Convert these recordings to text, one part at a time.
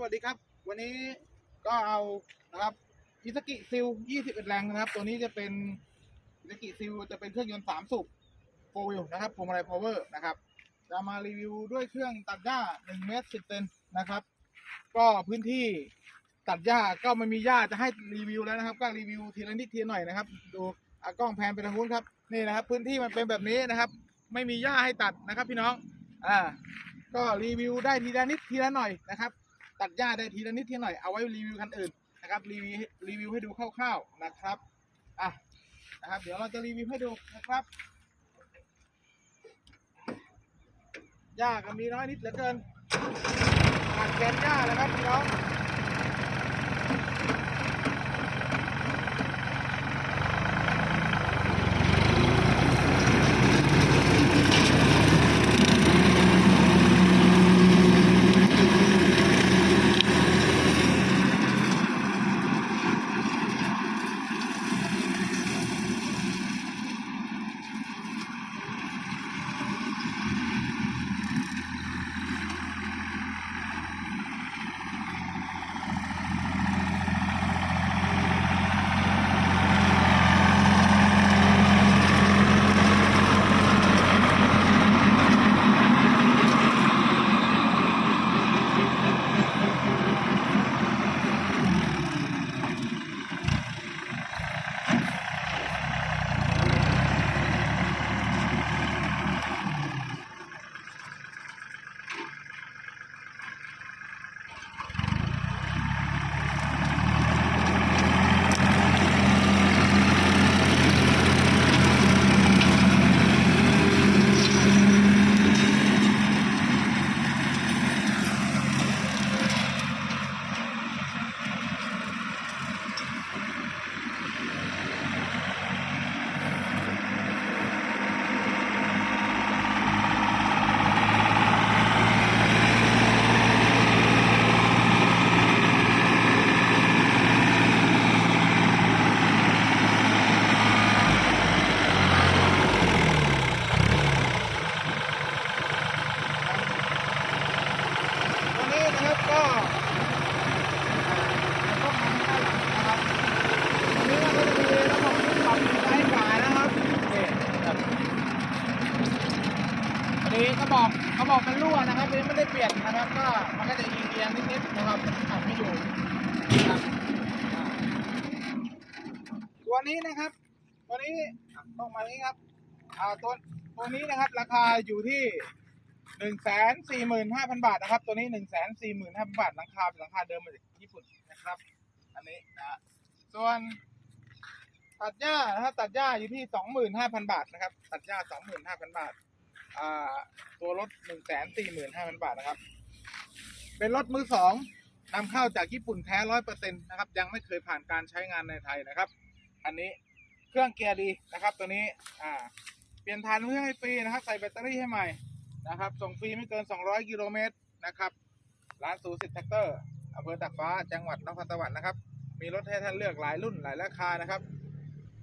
สวัสดีครับ วันนี้ก็เอานะครับอิสกิซิล21 แรงนะครับ ตัวนี้จะเป็นอิสกิซิลจะเป็นเครื่องยนต์3สูบโฟวิลนะครับพวงมาลัยพาวเวอร์นะครับจะมารีวิวด้วยเครื่องตัดหญ้า1เมตร10เซนนะครับ ก็พื้นที่ตัดหญ้าก็ไม่มีหญ้าจะให้รีวิวแล้วนะครับ ก็รีวิวทีละนิดทีละหน่อยนะครับ ดูกล้องแพนไปทางนู้นครับนี่นะครับ พื้นที่มันเป็นแบบนี้นะครับ ไม่มีหญ้าให้ตัดนะครับ พี่น้องอ่าก็รีวิวได้ทีละนิดทีละหน่อยนะครับ ตัดหญ้าได้ทีละนิดทีหน่อยเอาไว้รีวิวคันอื่นนะครับรีวิวรีวิวให้ดูคร่าวๆนะครับอะนะครับเดี๋ยวเราจะรีวิวให้ดูนะครับหญ้าก็มีน้อยนิดเหลือเกินขาดแกนหญ้าแล้วครับพี่น้อง ก็ต้องมาให้หลังนะครับวันนี้เราก็จะมีระบบปรับซ้ายขวานะครับนี่ครับอันนี้กระบอกกระบอกมันรั่วนะครับอันนี้ไม่ได้เปลี่ยนนะครับ ก็มันก็จะเอียงนิดๆนะครับอัดไม่อยู่นะครับตัวนี้นะครับ ตัวนี้ต้องมานี้ครับอ่าตัวตัวนี้นะครับ ราคาอยู่ที่ หนึ่งแสนสี่หมื่นห้าพันบาทนะครับ ตัวนี้หนึ่งแสนสี่หมื่นห้าพันบาทหลังคาเป็นหลังคาเดิมมาจากญี่ปุ่นนะครับ อันนี้นะส่วนตัดหญ้านะครับตัดหญ้าอยู่ที่สองหมื่นห้าพันบาทนะครับ ตัดหญ้าสองหมื่นห้าพันบาทอ่าตัวรถหนึ่งแสนสี่หมื่นห้าพันบาทนะครับ เป็นรถมือสองนำเข้าจากญี่ปุ่นแท้ร้อยเปอร์เซ็นต์นะครับ ยังไม่เคยผ่านการใช้งานในไทยนะครับ อันนี้เครื่องเกียร์ดีนะครับ ตัวนี้อ่าเปลี่ยนทานเพื่อให้ฟรีนะครับ ใส่แบตเตอรี่ให้ใหม่ นะครับ ส่งฟรีไม่เกิน 200 กิโลเมตรนะครับ ร้านสูสิทธิ์แท็กเตอร์อำเภอตากฟ้า จังหวัดนครสวรรค์นะครับ มีรถให้ท่านเลือกหลายรุ่นหลายราคานะครับ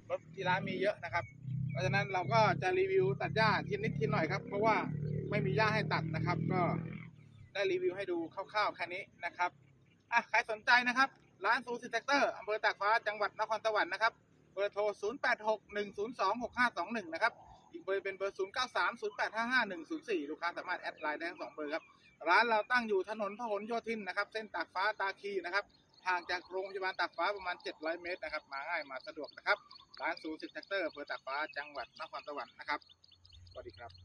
รถที่ร้านมีเยอะนะครับ เพราะฉะนั้นเราก็จะรีวิวตัดหญ้าทีนิดทีหน่อยครับ เพราะว่าไม่มีหญ้าให้ตัดนะครับ ก็ได้รีวิวให้ดูคร่าวๆแค่นี้นะครับ อะ ใครสนใจนะครับ ร้านสูสิทธิ์แท็กเตอร์อำเภอตากฟ้า จังหวัดนครสวรรค์นะครับ เบอร์โทร 0861026521 นะครับ อีกเบอร์เป็นเบอร์ 0 9 3 0 8 5 5 1 0 4 ลูกค้าสามารถแอดไลน์ได้ทั้งสองเบอร์ครับ ร้านเราตั้งอยู่ถนนพหลโยธินนะครับ เส้นตากฟ้าตาคีนะครับห่างจากโรงพยาบาลตากฟ้าประมาณ 700 เมตรนะครับ มาง่ายมาสะดวกนะครับ ร้านศูนย์สิทธิ์แท็กเตอร์อำเภอตากฟ้าจังหวัดนครสวรรค์นะครับ สวัสดีครับ